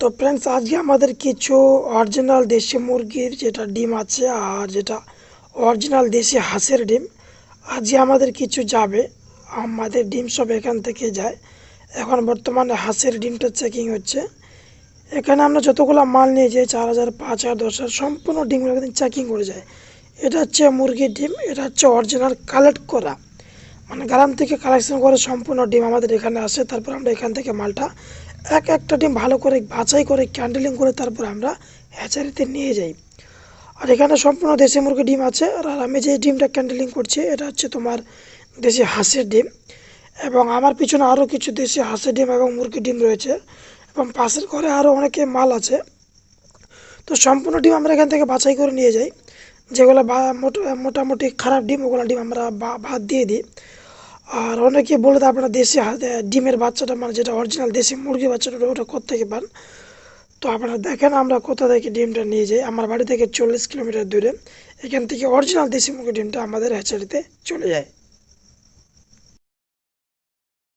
তো ফ্রেন্ডস আজকে আমাদের কিছু অরিজিনাল দেশি মুরগির যেটা ডিম আছে আর যেটা অরিজিনাল দেশি হাঁসের ডিম, আজকে আমাদের কিছু যাবে। আমাদের ডিম সব এখান থেকে যায়। এখন বর্তমানে হাঁসের ডিমটা চেকিং হচ্ছে। এখানে আমরা যতগুলো মাল নিয়ে যাই, চার হাজার, পাঁচ হাজার, দশ হাজার, সম্পূর্ণ ডিমগুলো একদিন চেকিং করে যায়। এটা হচ্ছে মুরগির ডিম, এটা হচ্ছে অরিজিনাল কালেক্ট করা। মানে গ্রাম থেকে কালেকশন করে সম্পূর্ণ ডিম আমাদের এখানে আসে। তারপর আমরা এখান থেকে মালটা এক একটা ডিম ভালো করে বাছাই করে ক্যান্ডেলিং করে তারপর আমরা হ্যাচারিতে নিয়ে যাই। আর এখানে সম্পূর্ণ দেশি মুরগি ডিম আছে। আর আমি যে ডিমটা ক্যান্ডেলিং করছি, এটা হচ্ছে তোমার দেশি হাঁসের ডিম। এবং আমার পিছনে আরও কিছু দেশি হাঁসের ডিম এবং মুরগির ডিম রয়েছে। এবং পাশের ঘরে আরও অনেকে মাল আছে। তো সম্পূর্ণ ডিম আমরা এখান থেকে বাছাই করে নিয়ে যাই। যেগুলো মোটামুটি খারাপ ডিম, ওগুলো ডিম আমরা বাদ দিয়ে দিই। আর অনেকে বলে আপনারা দেশি ডিমের বাচ্চাটা মানে যেটা অরিজিনাল দেশি মুরগি বাচ্চাটা, ওটা কোথেকে পান? তো আপনারা দেখেন, আমরা কোথা থেকে ডিমটা নিয়ে যাই। আমার বাড়ি থেকে চল্লিশ কিলোমিটার দূরে। এখান থেকে অরিজিনাল দেশি মুরগি ডিমটা আমাদের হ্যাচারিতে চলে যায়।